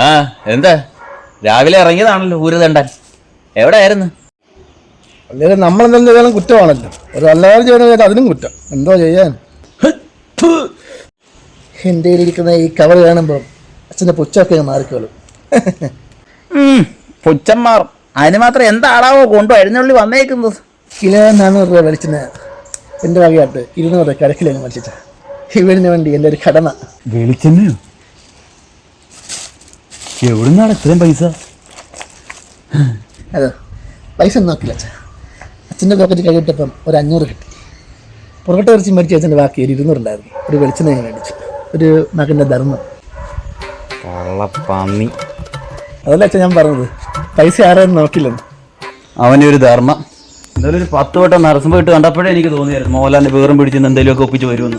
ആ എന്താ? രാവിലെ ഇറങ്ങിയതാണല്ലോ ഊര് തണ്ടാൻ. എവിടെ ആയിരുന്നു അല്ലെങ്കിൽ നമ്മൾ എന്തെങ്കിലും കുറ്റമാണല്ലോ. ഒരു അല്ലാതെ ചെയ്യണം അതിനും കുറ്റം. എന്തോ ചെയ്യാൻ? ഇന്ത്യയിലിരിക്കുന്ന ഇരിക്കുന്ന ഈ കവർ കാണുമ്പോൾ അച്ഛന്റെ പുച്ചൊക്കെ മാറിക്കോളും. പുച്ഛം മാറും. അതിന് മാത്രം എന്താടാവോ കൊണ്ടോ എഴുന്നള്ളി വന്നേക്കുന്നത്? കിലോ നാനൂറ് രൂപ വലിച്ചിന് എന്റെ വകയായിട്ട് ഇരുന്നൂറ് കരക്കിലാണ് വലിച്ചിട്ട. ഇവരിന് വേണ്ടി എന്റെ ഒരു കടമ വെളിച്ചെണ്ണയോ? എവിടുന്നാണ് ഇത്രയും പൈസ? അതെ പൈസ ഒന്നും നോക്കില്ല അച്ഛാ. അച്ഛന്റെ പോക്കറ്റ് കഴിയിട്ടപ്പം ഒരു അഞ്ഞൂറ് കിട്ടി. പുറകോട്ട് കുറച്ച് മേടിച്ച് അച്ഛന്റെ ബാക്കി ഒരു ഇരുന്നൂറുണ്ടായിരുന്നു ഒരു വെളിച്ചെണ്ണ ഞാൻ മേടിച്ചു. ഒരു മകന്റെ ധർമ്മം. കള്ളപ്പന്നി. അതല്ല അച്ഛൻ ഞാൻ പറഞ്ഞത്. പൈസ ആരായിരുന്നു നോക്കില്ലെന്ന്. അവന്റെ ഒരു ധർമ്മം. എന്തായാലും ഒരു പത്ത് വട്ടം നരസിംഹ ഇട്ട് കണ്ടപ്പോഴേ എനിക്ക് തോന്നിയായിരുന്നു. മോഹൻലാലിന്റെ പേറും പിടിച്ചെന്ന് എന്തെങ്കിലുമൊക്കെ ഒപ്പിച്ച് വരുമെന്ന്.